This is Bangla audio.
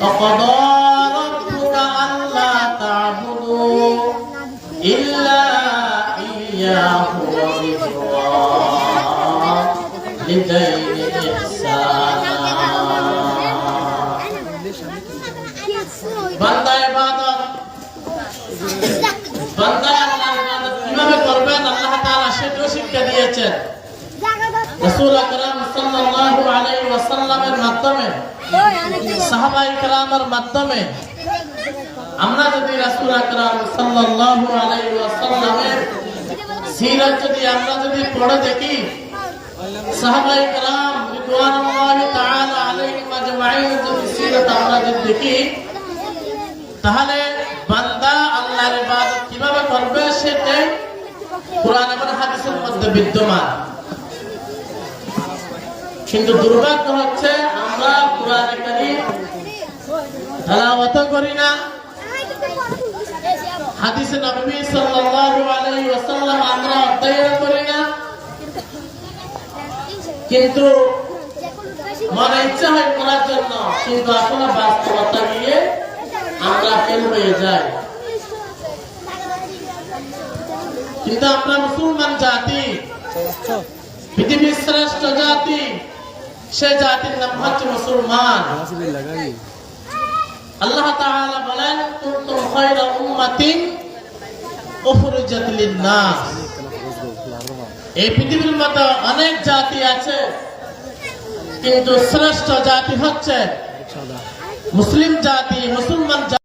وقضى ربك ألا تعبدوا إلا إياه وبالوالدين إحسانا বান্দা ইবাদত বান্দা আল্লাহর ইবাদত কিভাবে করবেন আল্লাহ তাআলা সেটাও শিক্ষা দিয়েছেন রাসূল আকরাম সাল্লাল্লাহু আলাইহি ওয়াসাল্লামের মাধ্যমে সাহাবা ইকরামের মাধ্যমে আমরা যদি রাসুল আকরাম সাল্লাল্লাহু আলাইহি যদি আমরা যদি পড়ে দেখি সাহাবা কালাম আমরা যদি দেখি, তাহলে বান্দা আল্লাহর কীভাবে করবে সেটা কোরআন এবং হাদিসের মধ্যে বিদ্যমান। কিন্তু দুর্ভাগ্য হচ্ছে আমরা কোরআনে কারীম তেলাওয়াত করি না। হাদিসে নবী সাল্লাল্লাহু আলাইহি ওয়াসাল্লাম আমরা অধ্যয়ন করি না। কিন্তু মনে ইচ্ছা হয় করার জন্য, কিন্তু আসলে বাস্তবতা গিয়ে আমরা ফেল হয়ে যাই। কিন্তু আমরা মুসলমান জাতি, পৃথিবীর শ্রেষ্ঠ জাতি সে জাতির নাম হচ্ছে মুসলমান। আল্লাহ তাআলা বলেন, কুনতুম খায়রা উম্মাতিন উখরিজাত লিন-নাস। এই পৃথিবীর মতো অনেক জাতি আছে, কিন্তু শ্রেষ্ঠ জাতি হচ্ছে মুসলিম জাতি, মুসলমান